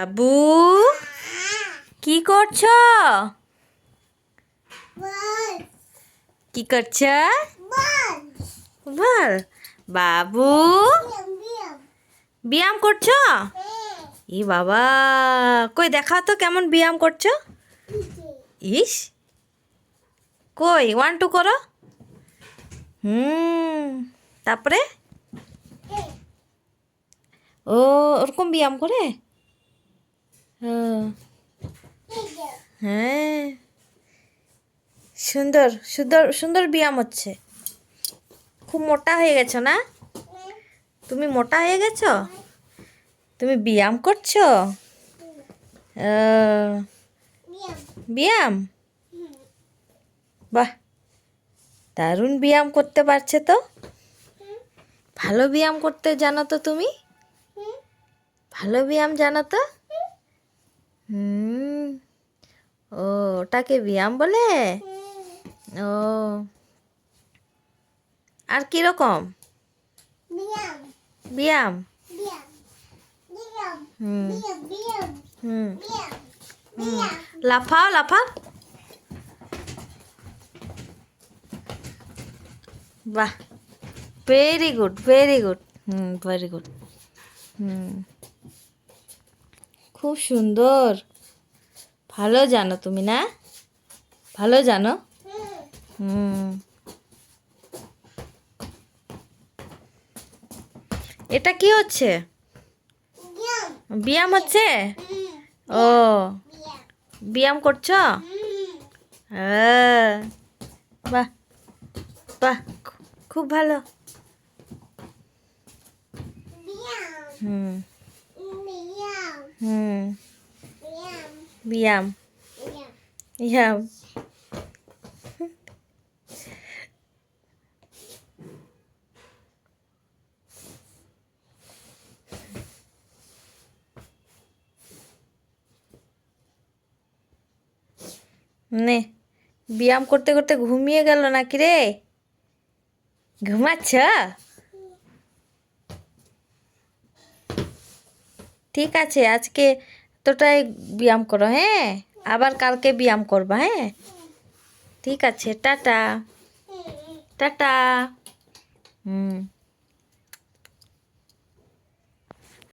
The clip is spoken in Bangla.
আবু, কি করছ? কি করছ? বল। বাবু, ব্যায়াম করছ? ই বাবা, কই দেখা তো কেমন ব্যায়াম করছ? ইস, কই ওয়ান টু করো। হুম, তারপরে? ও, ওরকম ব্যায়াম করে? হ্যাঁ। সুন্দর সুন্দর সুন্দর ব্যায়াম হচ্ছে। খুব মোটা হয়ে গেছো না? তুমি মোটা হয়ে গেছো? তুমি ব্যায়াম করছ? ব্যায়াম? বাহ, দারুণ ব্যায়াম করতে পারছে তো? ভালো ব্যায়াম করতে জানো তো তুমি? ভালো ব্যায়াম জানো তো হুম ও ওটাকে ব্যায়াম বলে? ও। আর কীরকম? ব্যায়াম হুম। হুম। লাফাও লাফাও বাহ। Very good very good hmm very good hmm. খুব সুন্দর। ভালো জানো তুমি না? ভালো জানো? হুম। এটা কি হচ্ছে? ব্যায়াম হচ্ছে? ও। ব্যায়াম করছ? হ্যাঁ। বাহ বাহ খুব ভালো। হুম। হুম। ব্যায়াম ব্যায়াম নে, ব্যায়াম করতে করতে ঘুমিয়ে গেল নাকি রে? ঘুমাচ্ছ? ঠিক আছে, আজকে তোটাই ব্যায়াম করো হ্যাঁ? আবার কালকে ব্যায়াম করবা হ্যাঁ? ঠিক আছে, টাটা। টাটা। হুম।